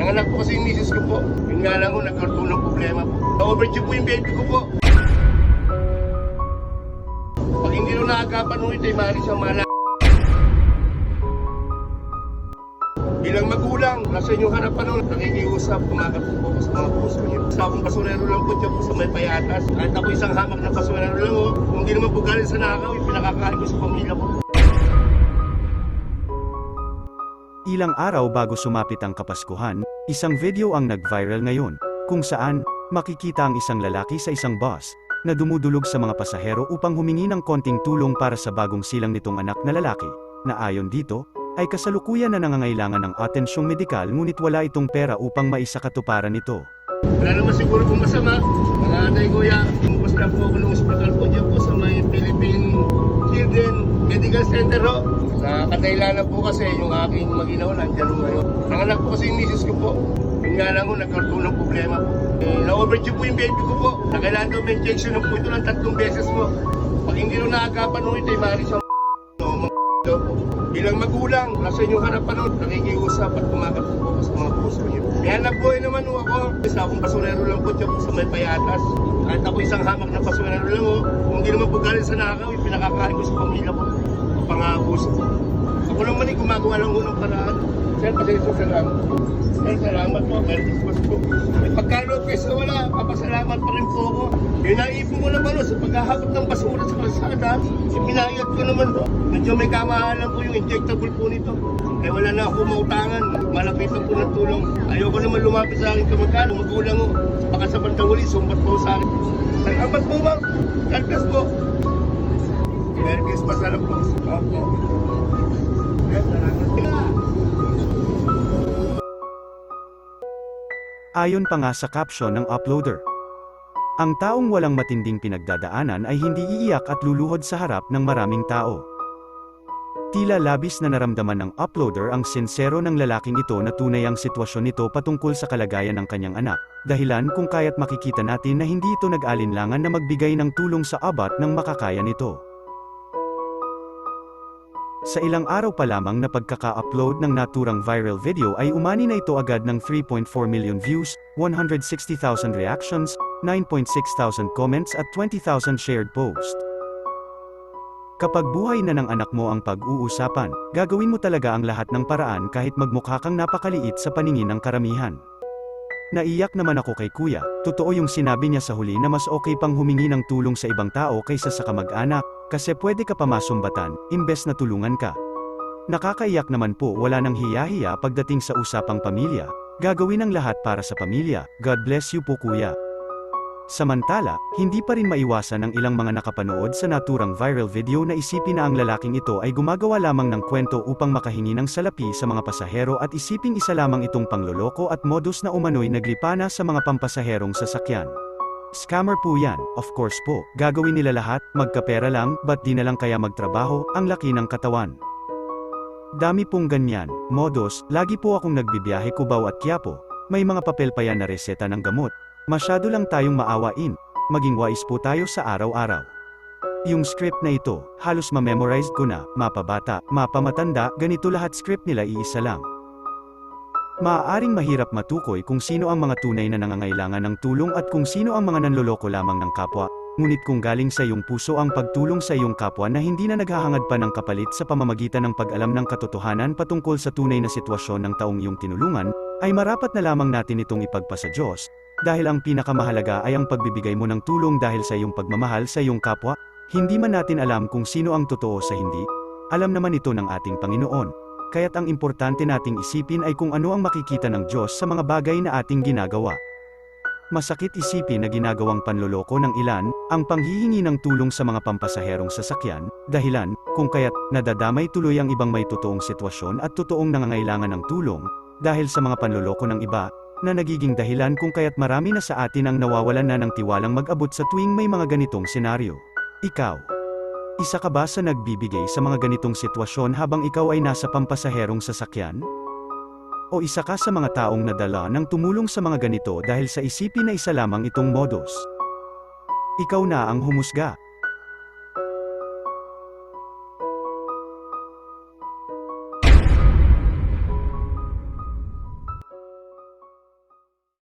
Nanganak po kasi yung misis ko po. Yun nga lang ho, nagkaroon ng problema po. Na-overdue po yung baby ko po. Pag hindi nyo naagapan ho ito, maaari siyang mala. Bilang magulang, nasa inyong harapan nun, nakikiusap, kumakatupo ko sa mga puso niyo. Sa akong basurero lang po dyan po sa may payatas. Kahit ako isang hamak na basurero lang ho, kung hindi naman po galing sa nakaw, pinakakain ko sa pamilya ko. Ilang araw bago sumapit ang Kapaskuhan, isang video ang nag-viral ngayon, kung saan, makikita ang isang lalaki sa isang bus, na dumudulog sa mga pasahero upang humingi ng konting tulong para sa bagong silang nitong anak na lalaki, na ayon dito, ay kasalukuyan na nangangailangan ng atensyong medikal ngunit wala itong pera upang maisakatuparan ito. Wala naman siguro kung masama. Mga anay kuya, lumabas na po ako ng ospital po dyan po sa may Philippine Children Medical Center ho. Nakakadailanan po kasi yung aking maginaw nandiyan ngayon. Nanganak po kasi yung misis ko po. Yun nga lang ho, nagkaroon ng problema po. Eh, na-overdue po yung baby ko po. Na kailangan daw may injection ng po ito ng tatlong beses mo. Pag hindi nyo naagapan ho ito, maaari siyang no, mga po. Bilang magulang, nasa inyong harapan nun, nakikiusap at kumakatupo ko sa mga puso niyo. Kaya nabuhay naman ho ako. Isa akong basurero lang po dyan po sa may payatas. Kahit ako isang hamak na basurero lang ho, kung hindi naman po galing sa nakaw, pinakakain ko sa pamilya ko. Pangabos ko. Ako naman ay gumagawa lang ho ng paraan. Sir, pasensya salamat po. Sir, salamat po. Merry Christmas po. May pagkanood kayo sa wala, papasalamat pa rin po ako. Yung naipon ko naman ho, sa paghahabot ng basura sa kalsada, ipinayad ko naman po. Medyo may kamahalan po yung injectable po nito. Eh wala na ako mautangan. Malapitan po ng tulong. Ayoko naman lumapit sa akin kamagkano. Magulang ko. Baka sa bandang huli, sumbat po sa akin. Salamat po ma'am. God bless po. Merry Christmas na lang po. Opo. Ayon pa nga sa caption ng uploader. Ang taong walang matinding pinagdadaanan ay hindi iiyak at luluhod sa harap ng maraming tao. Tila labis na naramdaman ng uploader ang sinsero ng lalaking ito na tunay ang sitwasyon nito patungkol sa kalagayan ng kanyang anak, dahilan kung kaya't makikita natin na hindi ito nag-alinlangan na magbigay ng tulong sa abat ng makakaya nito. Sa ilang araw pa lamang na pagkaka-upload ng naturang viral video ay umani na ito agad ng 3.4 million views, 160,000 reactions, 9.6 thousand comments at 20,000 shared post. Kapag buhay na ng anak mo ang pag-uusapan, gagawin mo talaga ang lahat ng paraan kahit magmukha kang napakaliit sa paningin ng karamihan. Naiyak naman ako kay kuya, totoo yung sinabi niya sa huli na mas okay pang humingi ng tulong sa ibang tao kaysa sa kamag-anak, kasi pwede ka pa masumbatan, imbes na tulungan ka. Nakakaiyak naman po wala nang hiya-hiya pagdating sa usapang pamilya, gagawin ang lahat para sa pamilya, God bless you po kuya. Samantala, hindi pa rin maiwasan ng ilang mga nakapanood sa naturang viral video na isipin na ang lalaking ito ay gumagawa lamang ng kwento upang makahingi ng salapi sa mga pasahero at isiping isa lamang itong pangloloko at modus na umano'y naglipana sa mga pampasaherong sasakyan. Scammer po yan, of course po, gagawin nila lahat, magkapera lang, ba't di na lang kaya magtrabaho, ang laki ng katawan. Dami pong ganyan, modus, lagi po akong nagbibiyahe Cubao at Quiapo, may mga papel pa yan na reseta ng gamot, masyado lang tayong maawain, maging wise po tayo sa araw-araw. Yung script na ito, halos ma-memorize ko na, mapabata, mapamatanda, ganito lahat script nila iisa lang. Maaaring mahirap matukoy kung sino ang mga tunay na nangangailangan ng tulong at kung sino ang mga nanloloko lamang ng kapwa, ngunit kung galing sa iyong puso ang pagtulong sa iyong kapwa na hindi na naghahangad pa ng kapalit sa pamamagitan ng pag-alam ng katotohanan patungkol sa tunay na sitwasyon ng taong iyong tinulungan, ay marapat na lamang natin itong ipagpasa Diyos, dahil ang pinakamahalaga ay ang pagbibigay mo ng tulong dahil sa iyong pagmamahal sa iyong kapwa, hindi man natin alam kung sino ang totoo sa hindi, alam naman ito ng ating Panginoon. Kaya't ang importante nating isipin ay kung ano ang makikita ng Diyos sa mga bagay na ating ginagawa. Masakit isipin na ginagawang panloloko ng ilan, ang panghihingi ng tulong sa mga pampasaherong sasakyan, dahilan, kung kaya't nadadamay tuloy ang ibang may totoong sitwasyon at totoong nangangailangan ng tulong, dahil sa mga panloloko ng iba, na nagiging dahilan kung kaya't marami na sa atin ang nawawalan na ng tiwalang mag-abot sa tuwing may mga ganitong senaryo. Ikaw. Isa ka ba sa nagbibigay sa mga ganitong sitwasyon habang ikaw ay nasa pampasaherong sasakyan? O isa ka sa mga taong nadala ng tumulong sa mga ganito dahil sa isipin na isa lamang itong modus? Ikaw na ang humusga.